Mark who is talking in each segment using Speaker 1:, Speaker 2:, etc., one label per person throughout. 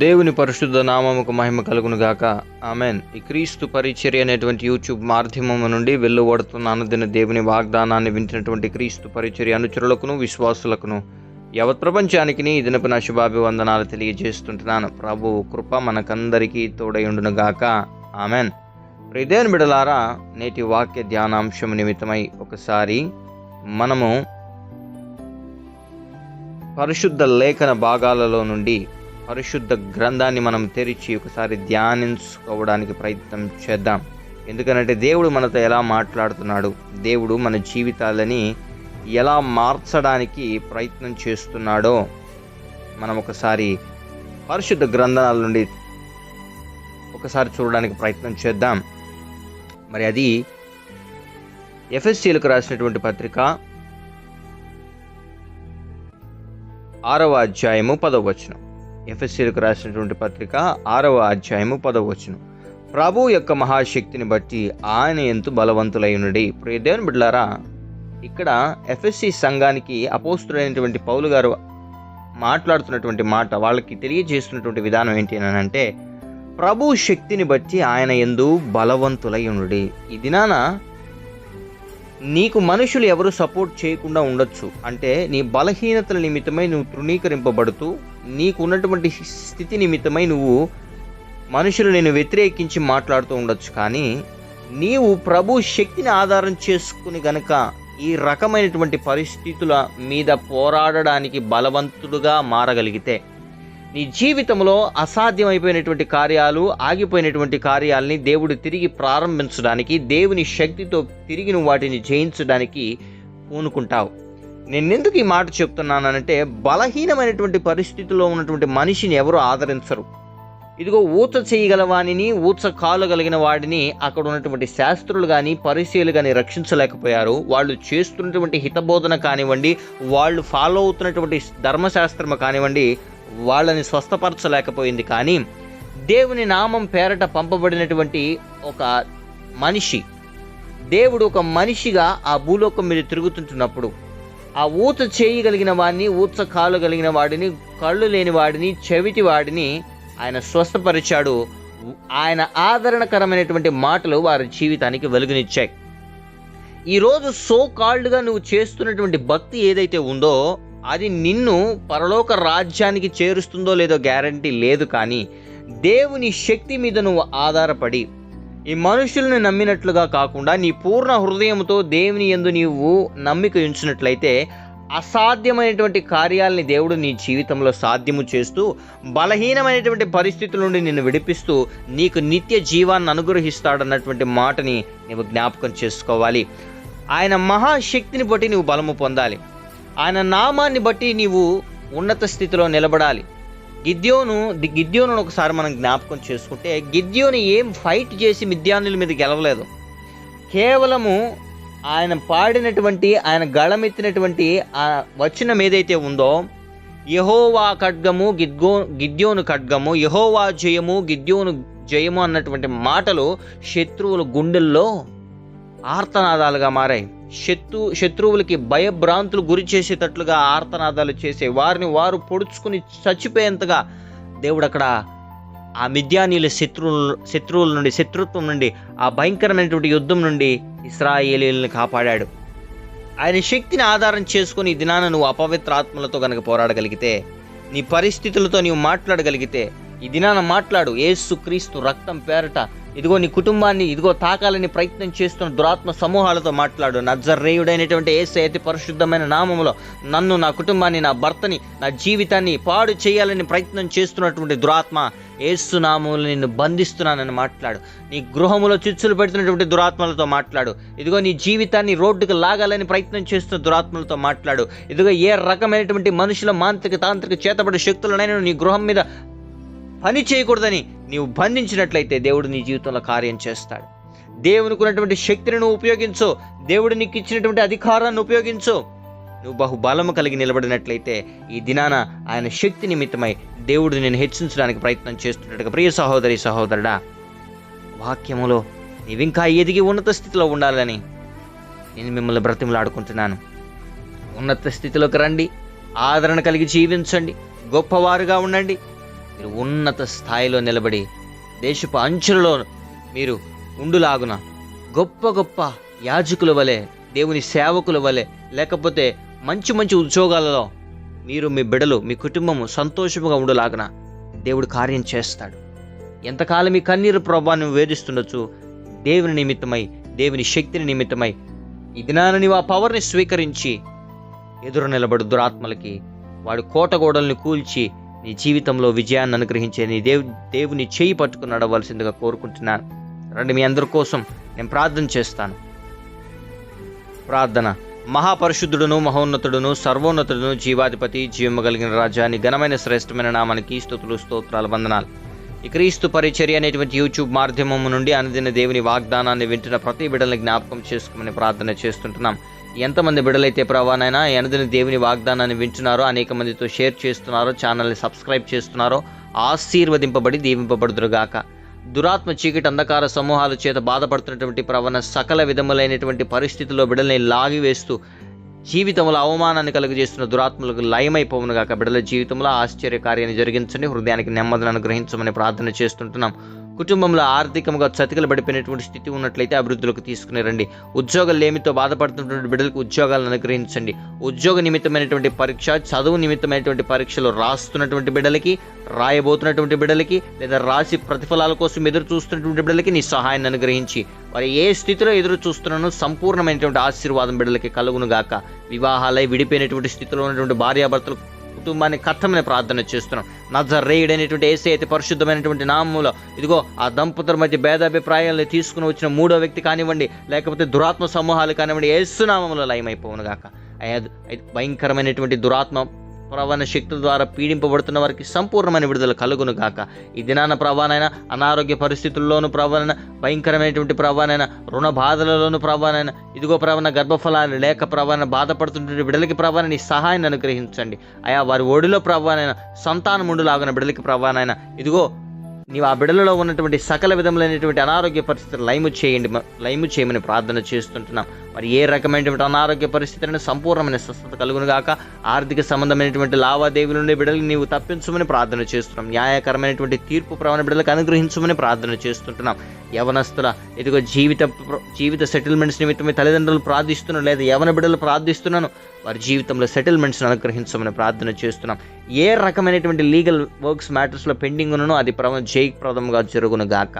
Speaker 1: దేవుని పరిశుద్ధ నామముకు మహిమ కలుగును గాక. ఆమెన్. ఈ క్రీస్తు పరిచర్య అనేటువంటి యూట్యూబ్ మాధ్యమం నుండి వెలువడుతున్న అనుదిన దేవుని వాగ్దానాన్ని వింటున్నటువంటి క్రీస్తు పరిచర్య అనుచరులకును విశ్వాసులకును యావత్ ప్రపంచానికి ఈ దినపు నా శుభాభివందనాలు తెలియజేస్తుంటున్నాను. ప్రభు కృప మనకందరికీ తోడయుండును గాక. ఆమెన్. ప్రిదేన్ బిడలారా నేటి వాక్య ధ్యానాంశం నిమిత్తమై ఒకసారి మనము పరిశుద్ధ లేఖన భాగాలలో నుండి పరిశుద్ధ గ్రంథాన్ని మనం తెరిచి ఒకసారి ధ్యానించుకోవడానికి ప్రయత్నం చేద్దాం. ఎందుకంటే దేవుడు మనతో ఎలా మాట్లాడుతున్నాడు దేవుడు మన జీవితాలని ఎలా మార్చడానికి ప్రయత్నం చేస్తున్నాడో మనం ఒకసారి పరిశుద్ధ గ్రంథాల నుండి ఒకసారి చూడడానికి ప్రయత్నం చేద్దాం. మరి అది ఎఫ్ఎస్సీలకు రాసినటువంటి పత్రిక ఆరవ అధ్యాయము పదవ వచనం. ఎఫ్ఎస్సీలకు రాసినటువంటి పత్రిక ఆరవ అధ్యాయము పదవచ్చును ప్రభు యొక్క మహాశక్తిని బట్టి ఆయన ఎంతో బలవంతులైనడి ఇప్పుడు దేవుని బిడ్డలారా ఇక్కడ ఎఫ్ఎస్సి సంఘానికి అపోస్తుడైనటువంటి పౌలు గారు మాట్లాడుతున్నటువంటి మాట వాళ్ళకి తెలియజేస్తున్నటువంటి విధానం ఏంటి అని అంటే ప్రభు శక్తిని బట్టి ఆయన ఎందు బలవంతులై ఉండి ఈ దినాన నీకు మనుషులు ఎవరు సపోర్ట్ చేయకుండా ఉండొచ్చు. అంటే నీ బలహీనతల నిమిత్తమై నువ్వు తృణీకరింపబడుతూ నీకున్నటువంటి స్థితి నిమిత్తమై నువ్వు మనుషులు నేను వ్యతిరేకించి మాట్లాడుతూ ఉండొచ్చు కానీ నీవు ప్రభు శక్తిని ఆధారం చేసుకుని గనక ఈ రకమైనటువంటి పరిస్థితుల మీద పోరాడడానికి బలవంతుడుగా మారగలిగితే నీ జీవితంలో అసాధ్యమైపోయినటువంటి కార్యాలు ఆగిపోయినటువంటి కార్యాలని దేవుడు తిరిగి ప్రారంభించడానికి దేవుని శక్తితో తిరిగి నువ్వు వాటిని జయించడానికి పూనుకుంటావు. నేను ఎందుకు ఈ మాట చెప్తున్నానంటే బలహీనమైనటువంటి పరిస్థితిలో ఉన్నటువంటి మనిషిని ఎవరు ఆదరించరు. ఇదిగో ఊచ చేయగలవాణిని ఊచ కాలగలిగిన వాడిని అక్కడ ఉన్నటువంటి శాస్త్రులు కానీ పరిశీలు కానీ రక్షించలేకపోయారు. వాళ్ళు చేస్తున్నటువంటి హితబోధన కానివ్వండి వాళ్ళు ఫాలో అవుతున్నటువంటి ధర్మశాస్త్రము కానివ్వండి వాళ్ళని స్వస్థపరచలేకపోయింది. కానీ దేవుని నామం పేరట పంపబడినటువంటి ఒక మనిషి దేవుడు ఒక మనిషిగా ఆ భూలోకం మీద తిరుగుతుంటున్నప్పుడు ఆ ఊత చేయగలిగిన వాడిని ఊత కాలు కలిగిన వాడిని కళ్ళు లేని వాడిని చెవిటి వాడిని ఆయన స్వస్థపరిచాడు. ఆయన ఆదరణకరమైనటువంటి మాటలు వారి జీవితానికి వెలుగునిచ్చాయి. ఈరోజు సో కాల్డ్గా నువ్వు చేస్తున్నటువంటి భక్తి ఏదైతే ఉందో అది నిన్ను పరలోక రాజ్యానికి చేరుస్తుందో లేదో గ్యారంటీ లేదు కానీ దేవుని శక్తి మీద నువ్వు ఆధారపడి ఈ మనుషుల్ని నమ్మినట్లుగా కాకుండా నీ పూర్ణ హృదయంతో దేవుని ఎందు నీవు నమ్మిక ఉంచినట్లయితే అసాధ్యమైనటువంటి కార్యాలని దేవుడు నీ జీవితంలో సాధ్యము చేస్తూ బలహీనమైనటువంటి పరిస్థితుల నుండి నిన్ను విడిపిస్తూ నీకు నిత్య జీవాన్ని అనుగ్రహిస్తాడన్నటువంటి మాటని నీవు జ్ఞాపకం చేసుకోవాలి. ఆయన మహాశక్తిని బట్టి నువ్వు బలము పొందాలి. ఆయన నామాన్ని బట్టి నీవు ఉన్నత స్థితిలో నిలబడాలి. గిద్యోను ది- గిద్యోను ఒకసారి మనం జ్ఞాపకం చేసుకుంటే గిద్యోను ఏం ఫైట్ చేసి మిద్యానుల మీద గెలవలేదు. కేవలము ఆయన పాడినటువంటి ఆయన గళమెత్తినటువంటి ఆ వచనం ఏదైతే ఉందో యహోవా ఖడ్గము గిద్గో గిద్యోను ఖడ్గము యహోవా జయము గిద్యోను జయము అన్నటువంటి మాటలు శత్రువుల గుండెల్లో ఆర్తనాదాలుగా మారాయి. శత్రు శత్రువులకి భయభ్రాంతులు గురి చేసేటట్లుగా ఆర్తనాదాలు చేసే వారిని వారు పొడుచుకుని చచ్చిపోయేంతగా దేవుడు అక్కడ ఆ మిద్యానీల శత్రువుల శత్రువుల నుండి శత్రుత్వం నుండి ఆ భయంకరమైనటువంటి యుద్ధం నుండి ఇస్రాయేలీలను కాపాడాడు. ఆయన శక్తిని ఆధారం చేసుకుని ఈ దినాన నువ్వు అపవిత్ర ఆత్మలతో కనుక పోరాడగలిగితే నీ పరిస్థితులతో నీవు మాట్లాడగలిగితే ఈ దినాన మాట్లాడు ఏసు క్రీస్తు రక్తం పేరట ఇదిగో నీ కుటుంబాన్ని ఇదిగో తాకాలని ప్రయత్నం చేస్తున్న దురాత్మ సమూహాలతో మాట్లాడు. నజర్రేయుడైనటువంటి ఏసు అతి పరిశుద్ధమైన నామములో నన్ను నా కుటుంబాన్ని నా భర్తని నా జీవితాన్ని పాడు చేయాలని ప్రయత్నం చేస్తున్నటువంటి దురాత్మ ఏసు నామములు నిన్ను బంధిస్తున్నానని మాట్లాడు. నీ గృహములో చిచ్చులు పెడుతున్నటువంటి దురాత్మలతో మాట్లాడు. ఇదిగో నీ జీవితాన్ని రోడ్డుకు లాగాలని ప్రయత్నం చేస్తున్న దురాత్మలతో మాట్లాడు. ఇదిగో ఏ రకమైనటువంటి మనుషుల మాంత్రిక తాంత్రిక చేతబడి శక్తులనైనా నీ గృహం మీద పని చేయకూడదని నీవు బంధించినట్లయితే దేవుడు నీ జీవితంలో కార్యం చేస్తాడు. దేవునికి ఉన్నటువంటి శక్తిని నువ్వు ఉపయోగించు. దేవుడు నీకు ఇచ్చినటువంటి అధికారాన్ని ఉపయోగించు. నువ్వు బహుబలము కలిగి నిలబడినట్లయితే ఈ దినాన ఆయన శక్తి నిమిత్తమై దేవుడు నేను హెచ్చించడానికి ప్రయత్నం చేస్తున్నట్టుగా ప్రియ సహోదరి సహోదరుడా వాక్యములో నీవింకా ఎదిగి ఉన్నత స్థితిలో ఉండాలని నేను మిమ్మల్ని బ్రతిమలాడుకుంటున్నాను. ఉన్నత స్థితిలోకి రండి. ఆదరణ కలిగి జీవించండి. గొప్పవారుగా ఉండండి. మీరు ఉన్నత స్థాయిలో నిలబడి దేశపు అంచులలో మీరు ఉండులాగున గొప్ప గొప్ప యాజకుల వలె దేవుని సేవకుల వలె లేకపోతే మంచి మంచి ఉద్యోగాలలో మీరు మీ బిడలు మీ కుటుంబము సంతోషముగా ఉండలాగన దేవుడు కార్యం చేస్తాడు. ఎంతకాలం మీ కన్నీరు ప్రభావం వేధిస్తుండొచ్చు? దేవుని నిమిత్తమై దేవుని శక్తిని నిమిత్తమై ఈ దినాన నీవు ఆ పవర్ని స్వీకరించి ఎదురు నిలబడు దురాత్మలకి వాడు కోటగోడల్ని కూల్చి నీ జీవితంలో విజయాన్ని అనుగ్రహించే నీ దేవు దేవుని చేయి పట్టుకుని నడవలసిందిగా కోరుకుంటున్నాను. రండి మీ అందరి కోసం నేను ప్రార్థన చేస్తాను. ప్రార్థన. మహాపరిశుద్ధుడును మహోన్నతుడును సర్వోన్నతుడును జీవాధిపతి జీవము కలిగిన రాజాని ఘనమైన శ్రేష్టమైన నామానికి స్థుతులు స్తోత్రాలు వందనాలు. ఈ క్రీస్తు పరిచర్య అనేటువంటి యూట్యూబ్ మాధ్యమం నుండి అనుదిన దేవుని వాగ్దానాన్ని వింటున్న ప్రతి బిడ్డల్ని జ్ఞాపకం చేసుకోమని ప్రార్థన చేస్తుంటున్నాం. ఎంతమంది బిడ్డలైతే ప్రవానైనా ఎనదిన దేవుని వాగ్దానాన్ని వింటున్నారో అనేక మందితో షేర్ చేస్తున్నారో ఛానల్ని సబ్స్క్రైబ్ చేస్తున్నారో ఆశీర్వదింపబడి దీవింపబడుదురుగాక. దురాత్మ చీకటి అంధకార సమూహాల చేత బాధపడుతున్నటువంటి ప్రవణ సకల విధములైనటువంటి పరిస్థితుల్లో బిడ్డల్ని లాగివేస్తూ జీవితంలో అవమానాన్ని కలుగజేస్తున్న దురాత్మలకు లయమైపోవును గాక బిడ్డల జీవితంలో ఆశ్చర్య కార్యాన్ని జరిగించండి హృదయానికి నెమ్మదిని అనుగ్రహించమని ప్రార్థన చేస్తుంటున్నాం. కుటుంబంలో ఆర్థికంగా చతికలు పడిపోయినటువంటి స్థితి ఉన్నట్లయితే అభివృద్ధిలోకి తీసుకుని రండి. ఉద్యోగాలు ఏమితో బాధపడుతున్నటువంటి బిడ్డలకు ఉద్యోగాలను అనుగ్రహించండి. ఉద్యోగ నిమిత్తమైనటువంటి పరీక్ష చదువు నిమిత్తమైనటువంటి పరీక్షలు రాస్తున్నటువంటి బిడ్డలకి రాయబోతున్నటువంటి బిడ్డలకి లేదా రాసి ప్రతిఫలాల కోసం ఎదురు చూస్తున్నటువంటి బిడ్డలకి నీ సహాయాన్ని అనుగ్రహించి వారు ఏ స్థితిలో ఎదురు చూస్తున్నానో సంపూర్ణమైనటువంటి ఆశీర్వాదం బిడ్డలకి కలుగును గాక వివాహాలై విడిపోయినటువంటి స్థితిలో ఉన్నటువంటి భార్యాభర్తలు కుటుంబాన్ని కట్టమని ప్రార్థన చేస్తున్నాం. నజరేయుడు అనేటువంటి ఏసే అయితే పరిశుద్ధమైనటువంటి నామములో ఇదిగో ఆ దంపతుల మధ్య భేదాభిప్రాయాలను తీసుకుని వచ్చిన మూడో వ్యక్తి కానివ్వండి లేకపోతే దురాత్మ సమూహాలు కానివ్వండి ఏసునామంలో లయమైపోవును గాక. అయ్యా భయంకరమైనటువంటి దురాత్మ ప్రవణ శక్తుల ద్వారా పీడింపబడుతున్న వారికి సంపూర్ణమైన విడుదల కలుగును గాక. ఈ దినాన ప్రవాణైన అనారోగ్య పరిస్థితుల్లోనూ ప్రవణ భయంకరమైనటువంటి ప్రవానైన రుణ బాధలలోనూ ప్రవాణైన ఇదిగో ప్రవణ గర్భఫలాలు లేక ప్రవణ బాధపడుతున్నటువంటి బిడ్డలకి ప్రవాణ నీ సహాయాన్ని అనుగ్రహించండి. అయా వారి ఒడిలో ప్రవానైన సంతానముండులాగిన లాగున ప్రవాణ ఇదిగో నీవు ఆ బిడలలో ఉన్నటువంటి సకల విధములైనటువంటి అనారోగ్య పరిస్థితులు లైము చేయండి లైము చేయమని ప్రార్థన చేస్తుంటున్నాం. మరి ఏ రకమైనటువంటి అనారోగ్య పరిస్థితులను సంపూర్ణమైన స్వస్థత కలుగునుగాక ఆర్థిక సంబంధమైనటువంటి లావాదేవీల నుండి బిడ్డలు నీవు తప్పించమని ప్రార్థన చేస్తున్నాం. న్యాయకరమైనటువంటి తీర్పు ప్రవణ బిడలకు అనుగ్రహించమని ప్రార్థన చేస్తుంటున్నాం. యవనస్తుల ఇదిగో జీవిత జీవిత సెటిల్మెంట్స్ నిమిత్తమే తల్లిదండ్రులు ప్రార్థిస్తున్నాను లేదా యవన బిడ్డలు ప్రార్థిస్తున్నాను వారి జీవితంలో సెటిల్మెంట్స్ని అనుగ్రహించమని ప్రార్థన చేస్తున్నాం. ఏ రకమైనటువంటి లీగల్ వర్క్స్ మ్యాటర్స్లో పెండింగ్ ఉన్ననో అది ప్రమ జయప్రదంగా జరుగును గాక.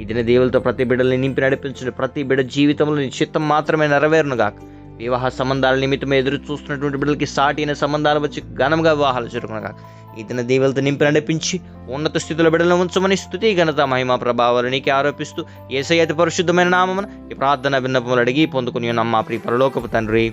Speaker 1: ఇదిన దేవులతో ప్రతి బిడ్డల్ని నింపి నడిపించిన ప్రతి బిడ్డ జీవితంలో నీ చిత్తం మాత్రమే నెరవేరును గాక. వివాహ సంబంధాల నిమిత్తమే ఎదురు చూస్తున్నటువంటి బిడ్డలకి సాటి అయిన సంబంధాలు వచ్చి ఘనంగా వివాహాలు జరుగును గాక. ఈ దేవులతో నింపి నడిపించి ఉన్నత స్థితిలో బిడ్డలను ఉంచమని స్థుతి ఘనత మహిమ ప్రభావాలు నీకే ఆరోపిస్తూ ఏసై అతి పరిశుద్ధమైన నామమున ఈ ప్రార్థన విన్నపములు అడిగి పొందుకుని ఉన్న. మా ప్రియ పరలోకపు తండ్రి